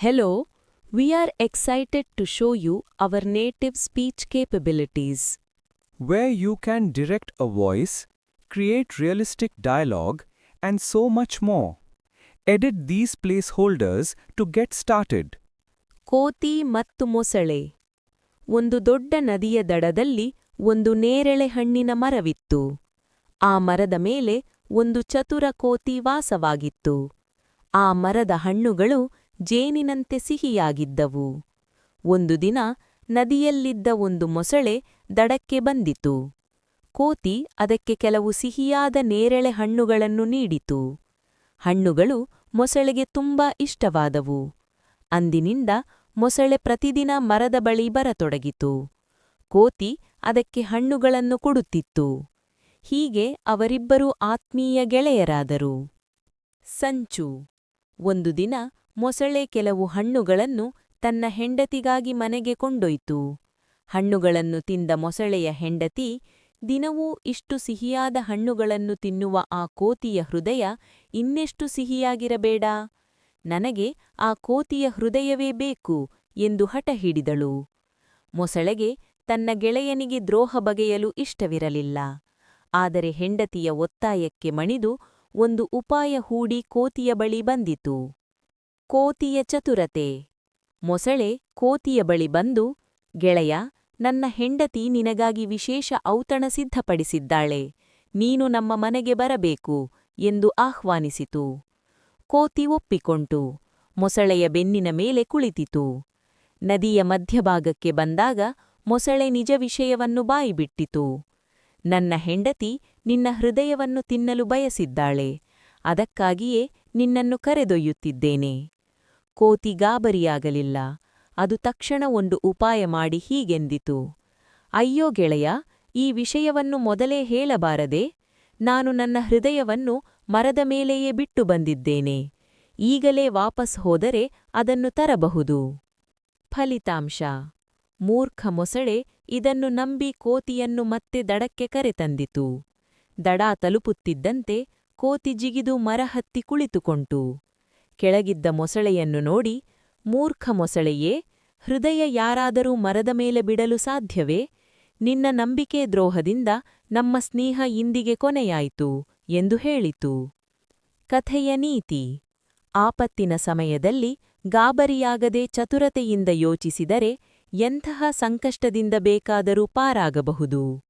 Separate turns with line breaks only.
Hello, we are excited to show you our native speech capabilities.
where you can direct a voice, create realistic dialogue, and so much more. Edit these placeholders to get started.
ಕೋತಿ ಮತ್ತು ಮೊಸಳೆ ಒಂದು ದೊಡ್ಡ ನದಿಯ ದಡದಲ್ಲಿ ಒಂದು ನೇರಳೆ ಹಣ್ಣಿನ ಮರವಿತ್ತು ಆ ಮರದ ಮೇಲೆ ಒಂದು ಚತುರ ಕೋತಿ ವಾಸವಾಗಿತ್ತು ಆ ಮರದ ಹಣ್ಣುಗಳು ಜೇನಿನಂತೆ ಸಿಹಿಯಾಗಿದ್ದವು. ಒಂದು ದಿನ ನದಿಯಲ್ಲಿದ್ದ ಒಂದು ಮೊಸಳೆ ದಡಕ್ಕೆ ಬಂದಿತು. ಕೋತಿ ಅದಕ್ಕೆ ಕೆಲವು ಸಿಹಿಯಾದ ನೇರಳೆ ಹಣ್ಣುಗಳನ್ನು ನೀಡಿತು. ಹಣ್ಣುಗಳು ಮೊಸಳೆಗೆ ತುಂಬಾ ಇಷ್ಟವಾದವು. ಅಂದಿನಿಂದ ಮೊಸಳೆ ಪ್ರತಿದಿನ ಮರದ ಬಳಿ ಬರತೊಡಗಿತು. ಕೋತಿ ಅದಕ್ಕೆ ಹಣ್ಣುಗಳನ್ನು ಕೊಡುತ್ತಿತ್ತು. ಹೀಗೆ ಅವರಿಬ್ಬರೂ ಆತ್ಮೀಯ ಗೆಳೆಯರಾದರು. ಸಂಚು. ಒಂದು ದಿನ ಮೊಸಳೆ ಕೆಲವು ಹಣ್ಣುಗಳನ್ನು ತನ್ನ ಹೆಂಡತಿಗಾಗಿ ಮನೆಗೆ ಕೊಂಡೊಯ್ತು. ಹಣ್ಣುಗಳನ್ನು ತಿಂದ ಮೊಸಳೆಯ ಹೆಂಡತಿ ದಿನವೂ ಇಷ್ಟು ಸಿಹಿಯಾದ ಹಣ್ಣುಗಳನ್ನು ತಿನ್ನುವ ಆ ಕೋತಿಯ ಹೃದಯ ಇನ್ನೆಷ್ಟು ಸಿಹಿಯಾಗಿರಬೇಡ? ನನಗೆ ಆ ಕೋತಿಯ ಹೃದಯವೇ ಬೇಕು ಎಂದು ಹಠ ಹಿಡಿದಳು. ಮೊಸಳೆಗೆ ತನ್ನ ಗೆಳೆಯನಿಗೆ ದ್ರೋಹ ಬಗೆಯಲು ಇಷ್ಟವಿರಲಿಲ್ಲ. ಆದರೆ ಹೆಂಡತಿಯ ಒತ್ತಾಯಕ್ಕೆ ಮಣಿದು ಒಂದು ಉಪಾಯ ಹೂಡಿ ಕೋತಿಯ ಬಳಿ ಬಂದಿತು. ಕೋತಿಯ ಚತುರತೆ. ಮೊಸಳೆ ಕೋತಿಯ ಬಳಿ ಬಂದು, ಗೆಳೆಯ, ನನ್ನ ಹೆಂಡತಿ ನಿನಗಾಗಿ ವಿಶೇಷ ಔತಣ ಸಿದ್ಧಪಡಿಸಿದ್ದಾಳೆ, ನೀನು ನಮ್ಮ ಮನೆಗೆ ಬರಬೇಕು ಎಂದು ಆಹ್ವಾನಿಸಿತು. ಕೋತಿ ಒಪ್ಪಿಕೊಂಟು. ಮೊಸಳೆಯ ಬೆನ್ನಿನ ಮೇಲೆ ಕುಳಿತಿತು. ನದಿಯ ಮಧ್ಯಭಾಗಕ್ಕೆ ಬಂದಾಗ ಮೊಸಳೆ ನಿಜ ವಿಷಯವನ್ನು ಬಾಯಿಬಿಟ್ಟಿತು. ನನ್ನ ಹೆಂಡತಿ ನಿನ್ನ ಹೃದಯವನ್ನು ತಿನ್ನಲು ಬಯಸಿದ್ದಾಳೆ, ಅದಕ್ಕಾಗಿಯೇ ನಿನ್ನನ್ನು ಕರೆದೊಯ್ಯುತ್ತಿದ್ದೇನೆ. ಕೋತಿ ಗಾಬರಿಯಾಗಲಿಲ್ಲ. ಅದು ತಕ್ಷಣ ಒಂದು ಉಪಾಯ ಮಾಡಿ ಹೀಗೆಂದಿತು. ಅಯ್ಯೋ ಗೆಳೆಯ, ಈ ವಿಷಯವನ್ನು ಮೊದಲೇ ಹೇಳಬಾರದೆ, ನಾನು ನನ್ನ ಹೃದಯವನ್ನು ಮರದ ಮೇಲೆಯೇ ಬಿಟ್ಟು ಬಂದಿದ್ದೇನೆ. ಈಗಲೇ ವಾಪಸ್ ಹೋದರೆ ಅದನ್ನು ತರಬಹುದು. ಫಲಿತಾಂಶ, ಮೂರ್ಖ ಮೊಸಳೆ ಇದನ್ನು ನಂಬಿ ಕೋತಿಯನ್ನು ಮತ್ತೆ ದಡಕ್ಕೆ ಕರೆತಂದಿತು. ದಡ ತಲುಪುತ್ತಿದ್ದಂತೆ ಕೋತಿ ಜಿಗಿದು ಮರ ಹತ್ತಿ ಕುಳಿತುಕೊಂಟು. ಕೆಳಗಿದ್ದ ಮೊಸಳೆಯನ್ನು ನೋಡಿ, ಮೂರ್ಖ ಮೊಸಳೆಯೇ, ಹೃದಯ ಯಾರಾದರೂ ಮರದ ಮೇಲೆ ಬಿಡಲು ಸಾಧ್ಯವೇ? ನಿನ್ನ ನಂಬಿಕೆ ದ್ರೋಹದಿಂದ ನಮ್ಮ ಸ್ನೇಹ ಇಂದಿಗೆ ಕೊನೆಯಾಯಿತು ಎಂದು ಹೇಳಿತು. ಕಥೆಯ ನೀತಿ. ಆಪತ್ತಿನ ಸಮಯದಲ್ಲಿ ಗಾಬರಿಯಾಗದೆ ಚತುರತೆಯಿಂದ ಯೋಚಿಸಿದರೆ ಎಂತಹ ಸಂಕಷ್ಟದಿಂದ ಬೇಕಾದರೂ ಪಾರಾಗಬಹುದು.